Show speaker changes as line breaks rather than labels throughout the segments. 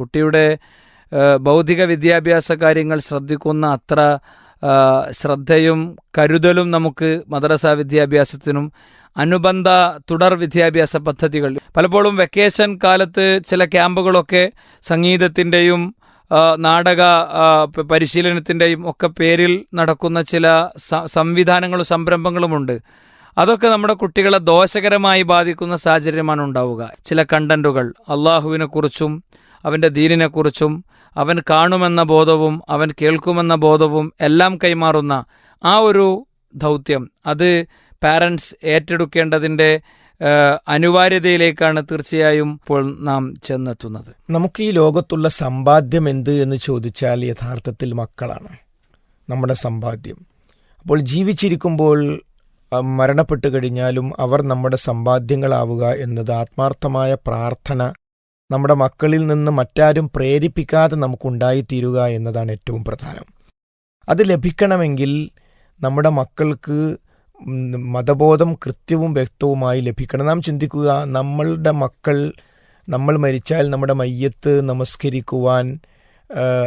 കുട്ടിയുടെ ബൗദ്ധിക വിദ്യാഭ്യാസ കാര്യങ്ങൾ ശ്രദ്ധിക്കുന്ന അത്ര ശ്രദ്ധയും കരുതലും നമുക്ക് മദ്രസ വിദ്യാഭ്യാസത്തിനും അനുബന്ധ തുടർ വിദ്യാഭ്യാസ പദ്ധതികൾ. പലപ്പോഴും വെക്കേഷൻ കാലത്ത് ചില ക്യാമ്പുകളൊക്കെ സംഗീതത്തിന്റെയും നാടക പരിശീലനത്തിന്റെയും ഒക്കെ പേരിൽ നടക്കുന്ന ചില സംവിധാനങ്ങളും സംരംഭങ്ങളുമുണ്ട്. അതൊക്കെ നമ്മുടെ കുട്ടികളെ ദോഷകരമായി ബാധിക്കുന്ന സാഹചര്യമാണ് ഉണ്ടാവുക. ചില കണ്ടന്റുകൾ അള്ളാഹുവിനെ കുറിച്ചും അവന്റെ ദീനിനെക്കുറിച്ചും അവൻ കാണുമെന്ന ബോധവും അവൻ കേൾക്കുമെന്ന ബോധവും എല്ലാം കൈമാറുന്ന ആ ഒരു ദൗത്യം അത് പാരൻസ് ഏറ്റെടുക്കേണ്ടതിന്റെ അനിവാര്യതയിലേക്കാണ് തീർച്ചയായും ഇപ്പോൾ നാം ചെന്നെത്തുന്നത്.
നമുക്ക് ഈ ലോകത്തുള്ള സമ്പാദ്യം എന്ത് എന്ന് ചോദിച്ചാൽ യഥാർത്ഥത്തിൽ മക്കളാണ്. നമ്മുടെ സമ്പാദ്യം. അപ്പോൾ ജീവിച്ചിരിക്കുമ്പോൾ മരണപ്പെട്ട് കഴിഞ്ഞാലും അവർ നമ്മുടെ സമ്പാദ്യങ്ങളാവുക എന്നത് ആത്മാർത്ഥമായ പ്രാർത്ഥന നമ്മുടെ മക്കളിൽ നിന്ന് മറ്റാരും പ്രേരിപ്പിക്കാതെ നമുക്കുണ്ടായിത്തീരുക എന്നതാണ് ഏറ്റവും പ്രധാനം. അത് ലഭിക്കണമെങ്കിൽ നമ്മുടെ മക്കൾക്ക് മതബോധം കൃത്യവും വ്യക്തവുമായി ലഭിക്കണം. നാം ചിന്തിക്കുക നമ്മളുടെ മക്കൾ നമ്മൾ മരിച്ചാൽ നമ്മുടെ മയ്യത്ത് നമസ്കരിക്കുവാൻ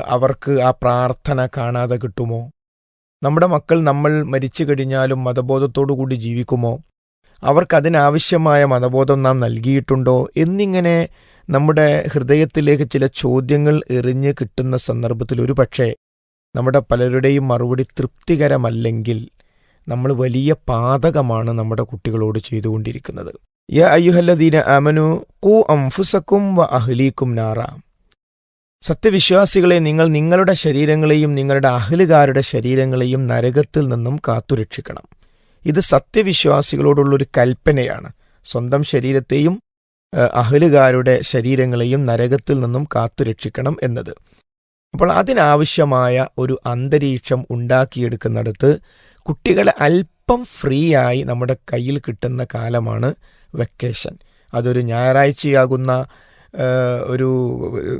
അവർക്ക് ആ പ്രാർത്ഥന കാണാതെ കിട്ടുമോ? നമ്മുടെ മക്കൾ നമ്മൾ മരിച്ചു കഴിഞ്ഞാലും മതബോധത്തോടു കൂടി ജീവിക്കുമോ? അവർക്കതിനാവശ്യമായ മതബോധം നാം നൽകിയിട്ടുണ്ടോ? എന്നിങ്ങനെ നമ്മുടെ ഹൃദയത്തിലേക്ക് ചില ചോദ്യങ്ങൾ എറിഞ്ഞ് കിട്ടുന്ന സന്ദർഭത്തിൽ ഒരു പക്ഷേ നമ്മുടെ പലരുടെയും മറുപടി തൃപ്തികരമല്ലെങ്കിൽ നമ്മൾ വലിയ പാതകമാണ് നമ്മുടെ കുട്ടികളോട് ചെയ്തുകൊണ്ടിരിക്കുന്നത്. യ അയ്യുഹല്ലദീന അമനു കു അംഫുസക്കും വ അഹ്ലീക്കും നാറ. സത്യവിശ്വാസികളെ നിങ്ങൾ നിങ്ങളുടെ ശരീരങ്ങളെയും നിങ്ങളുടെ അഹലുകാരുടെ ശരീരങ്ങളെയും നരകത്തിൽ നിന്നും കാത്തുരക്ഷിക്കണം. ഇത് സത്യവിശ്വാസികളോടുള്ളൊരു കൽപ്പനയാണ്. സ്വന്തം ശരീരത്തെയും അഹലുകാരുടെ ശരീരങ്ങളെയും നരകത്തിൽ നിന്നും കാത്തുരക്ഷിക്കണം എന്നത്. അപ്പോൾ അതിനാവശ്യമായ ഒരു അന്തരീക്ഷം ഉണ്ടാക്കിയെടുക്കുന്നിടത്ത് കുട്ടികളെ അല്പം ഫ്രീ ആയി നമ്മുടെ കയ്യിൽ കിട്ടുന്ന കാലമാണ് വെക്കേഷൻ. അതൊരു ഞായറാഴ്ചയാകുന്ന ഒരു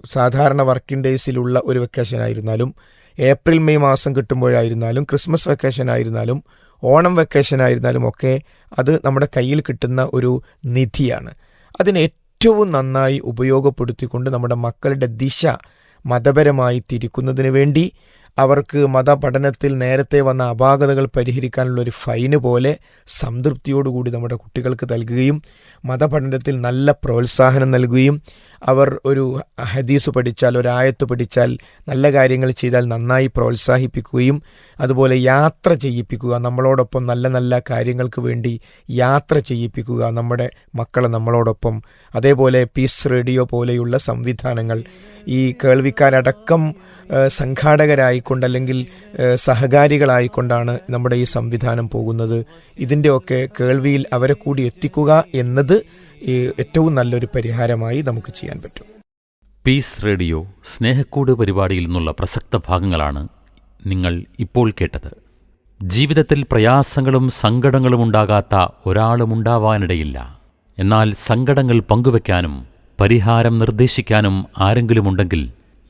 സാധാരണ വർക്കിംഗ് ഡേയ്സിലുള്ള ഒരു വെക്കേഷൻ ആയിരുന്നാലും ഏപ്രിൽ മെയ് മാസം കിട്ടുമ്പോഴായിരുന്നാലും ക്രിസ്മസ് വെക്കേഷൻ ആയിരുന്നാലും ഓണം വെക്കേഷൻ ആയിരുന്നാലും ഒക്കെ അത് നമ്മുടെ കയ്യിൽ കിട്ടുന്ന ഒരു നിധിയാണ്. അതിനെ ഏറ്റവും നന്നായി ഉപയോഗപ്പെടുത്തിക്കൊണ്ട് നമ്മുടെ മക്കളുടെ ദിശ മതപരമായി തിരിക്കുന്നതിന് വേണ്ടി അവർക്ക് മതപഠനത്തിൽ നേരത്തെ വന്ന അപാകതകൾ പരിഹരിക്കാനുള്ള ഒരു ഫൈന് പോലെ സംതൃപ്തിയോടുകൂടി നമ്മുടെ കുട്ടികൾക്ക് നൽകുകയും മതപഠനത്തിൽ നല്ല പ്രോത്സാഹനം നൽകുകയും അവർ ഒരു ഹദീസ് പഠിച്ചാൽ ഒരായത്ത് പഠിച്ചാൽ നല്ല കാര്യങ്ങൾ ചെയ്താൽ നന്നായി പ്രോത്സാഹിപ്പിക്കുകയും അതുപോലെ യാത്ര ചെയ്യിപ്പിക്കുക നമ്മളോടൊപ്പം നല്ല നല്ല കാര്യങ്ങൾക്ക് വേണ്ടി യാത്ര ചെയ്യിപ്പിക്കുക നമ്മുടെ മക്കളെ നമ്മളോടൊപ്പം. അതേപോലെ പീസ് റേഡിയോ പോലെയുള്ള സംവിധാനങ്ങൾ. ഈ കേൾവിക്കാരടക്കം സംഘാടകരായിക്കൊണ്ട് അല്ലെങ്കിൽ സഹകാരികളായിക്കൊണ്ടാണ് നമ്മുടെ ഈ സംവിധാനം പോകുന്നത്. ഇതിന്റെയൊക്കെ കേൾവിയിൽ അവരെ കൂടി എത്തിക്കുക എന്നത് ഏറ്റവും നല്ലൊരു പരിഹാരമായി നമുക്ക് ചെയ്യാൻ പറ്റും.
പീസ് റേഡിയോ സ്നേഹക്കൂട് പരിപാടിയിൽ നിന്നുള്ള പ്രസക്ത ഭാഗങ്ങളാണ് നിങ്ങൾ ഇപ്പോൾ കേട്ടത്. ജീവിതത്തിൽ പ്രയാസങ്ങളും സങ്കടങ്ങളും ഉണ്ടാകാത്ത ഒരാളും ഉണ്ടാവാനിടയില്ല. എന്നാൽ സങ്കടങ്ങൾ പങ്കുവെക്കാനും പരിഹാരം നിർദ്ദേശിക്കാനും ആരെങ്കിലുമുണ്ടെങ്കിൽ